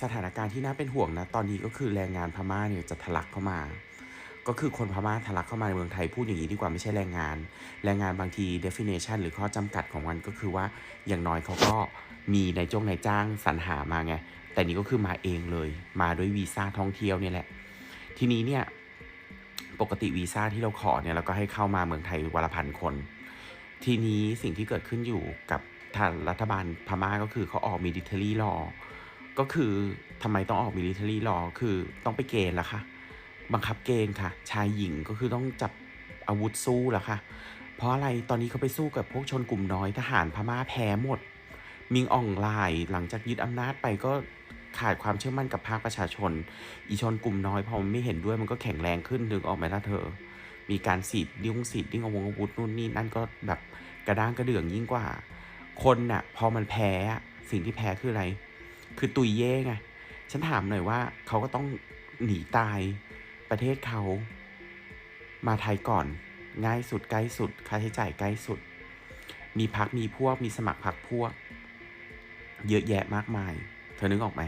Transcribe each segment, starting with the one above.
สถานการณ์ที่น่าเป็นห่วงนะ ตอนนี้ก็คือแรงงานพม่าเนี่ยจะทะลักเข้ามา ก็คือคนพม่าทะลักเข้ามาในเมืองไทยพูดอย่างนี้ดีกว่าไม่ใช่แรงงาน แรงงานบางที definition หรือข้อจำกัดของมันก็คือว่าอย่างน้อยเขาก็มีในจ้งในจ้างสรรหามาไง แต่นี่ก็คือมาเองเลย มาด้วยวีซ่าท่องเที่ยวเนี่ยแหละ ทีนี้เนี่ยปกติวีซ่าที่เราขอเนี่ยเราก็ให้เข้ามาเมืองไทยวันละพันคน ทีนี้สิ่งที่เกิดขึ้นอยู่กับทางรัฐบาลพม่าก็คือเขาออก military law ก็คือทำไมต้องออก military law คือต้องไปเกณฑ์ละค่ะ บังคับเกณฑ์ค่ะ ชายหญิงก็คือต้องจับอาวุธสู้ละค่ะ เพราะอะไรตอนนี้เขาไปสู้กับพวกชนกลุ่มน้อยทหารพม่าแพ้หมด มิงอ่องลายหลังจากยึดอำนาจไปก็ขาดความเชื่อมั่นกับภาคประชาชน อีชนกลุ่มน้อยพอมันไม่เห็นด้วยมันก็แข็งแรงขึ้นนึกออกไหมล่ะเธอ มีการสีดดิ้งสีดดิ้งเอาวงอาวุธนู่นนี่นั่นก็แบบกระด้างกระเดื่องยิ่งกว่า คนน่ะพอมันแพ้สิ่งที่แพ้คืออะไร คือตุยเย่ไง ฉันถามหน่อยว่าเขาก็ต้องหนีตายประเทศเขา มาไทยก่อน ง่ายสุดใกล้สุด ค่าใช้จ่ายใกล้สุด มีพักมีพวกมีสมัครพักพวก เยอะแยะมากมาย เธอนึกออกไหม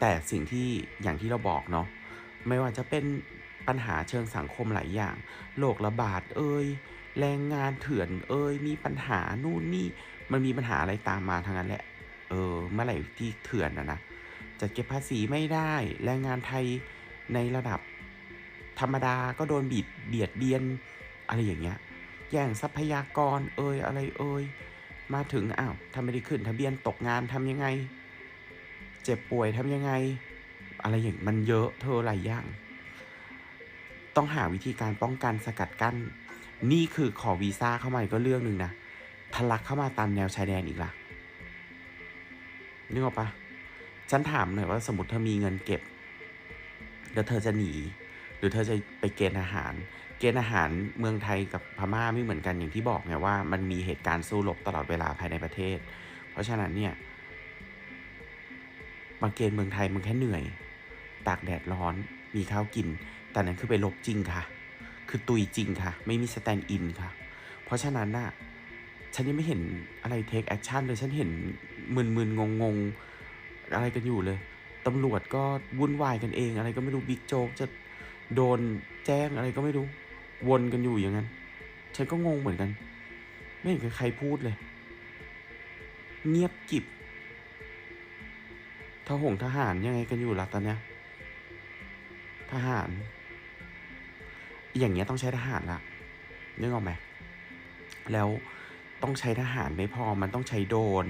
แต่สิ่งที่อย่างที่เราบอกเนาะไม่ว่าจะเป็นปัญหาเชิงสังคมหลายอย่างโรคระบาด เอ่ยแรงงานเถื่อน เอ่ยมีปัญหานู่นนี่ มันมีปัญหาอะไรตามมาทางนั้นแหละ เออเมื่อไหร่ที่เถื่อนนะนะจะเก็บภาษีไม่ได้ แรงงานไทยในระดับธรรมดาก็โดนบีดเบียดเบียนอะไรอย่างเงี้ยแย่งทรัพยากรเอ่ยอะไรเอ่ยมาถึงอ้าวทำไม่ได้ขึ้น ทะเบียนตกงานทำยังไง เจ็บป่วยทำยังไง อะไรอย่างมันเยอะเธอหลายอย่าง ต้องหาวิธีการป้องกันสกัดกั้น นี่คือขอวีซ่าเข้ามาอีกก็เรื่องหนึ่งนะทะลักเข้ามาตามแนวชายแดนอีกละ นึกออกปะฉันถามหน่อยว่าสมมติเธอมีเงินเก็บ แล้วเธอจะหนี หรือเธอจะไปเกณฑ์อาหาร เกณฑ์อาหารเมืองไทยกับพม่าไม่เหมือนกันอย่างที่บอกไงว่า มันมีเหตุการณ์สู้รบตลอดเวลาภายในประเทศ เพราะฉะนั้นเนี่ยมาเกณฑ์เมืองไทยมันแค่เหนื่อย ตากแดดร้อน มีข้าวกิน แต่นั้นคือไปลบจริงค่ะ คือตุยจริงค่ะ ไม่มีสแตนด์อินค่ะ เพราะฉะนั้นน่ะ ฉันยังไม่เห็นอะไรเทคแอคชั่นเลย ฉันเห็น มึนๆงงๆ อะไรกันอยู่เลย ตำรวจก็วุ่นวายกันเอง อะไรก็ไม่รู้บิ๊กโจ๊กจะโดนแจ้งอะไรก็ไม่รู้ วนกันอยู่อย่างนั้น ฉันก็งงเหมือนกัน ไม่เห็นใครพูดเลย เงียบกิบทหงทหารยังไงกันอยู่ล่ะตอนเนี้ยทหาร อย่างเงี้ยต้องใช้ทหารละนึกออกไหมแล้วต้องใช้ทหารไม่พอมันต้องใช้โดน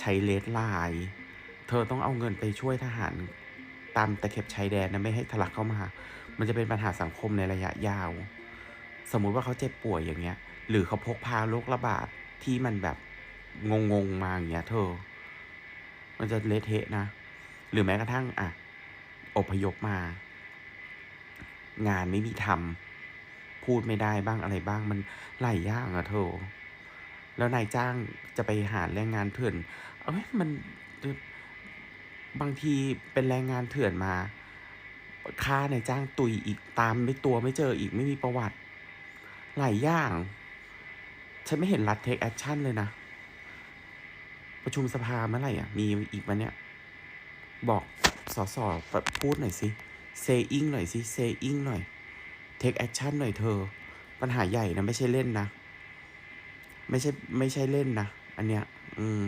ใช้เลดไลน์เธอต้องเอาเงินไปช่วยทหาร ตามตะเข็บชายแดนนะไม่ให้ทะลักเข้ามา มันจะเป็นปัญหาสังคมในระยะยาว สมมุติว่าเขาเจ็บป่วยอย่างเงี้ย หรือเขาพกพาโรคระบาดที่มันแบบงงๆมาอย่างเงี้ย เธอ มันจะเละเทะนะ หรือแม้กระทั่งอะอพยพมา งานไม่มีทำพูดไม่ได้บ้างอะไรบ้างมันหลายอย่างอะเธอ แล้วนายจ้างจะไปหาแรงงานเถื่อน เอ้ยมันบางทีเป็นแรงงานเถื่อนมาค่านายจ้างตุยอีกตามไม่ตัวไม่เจออีกไม่มีประวัติ หลายอย่าง ฉันไม่เห็นรัฐเทคแอคชั่นเลยนะ ประชุมสภาเมื่อไหร่อะ มีอีกวันเนี้ยบอกสอสอพูดหน่อยสิ saying หน่อยสิ saying หน่อย take action หน่อยเธอ ปัญหาใหญ่นะ ไม่ใช่เล่นนะ ไม่ใช่ไม่ใช่เล่นนะ อันเนี้ย อืม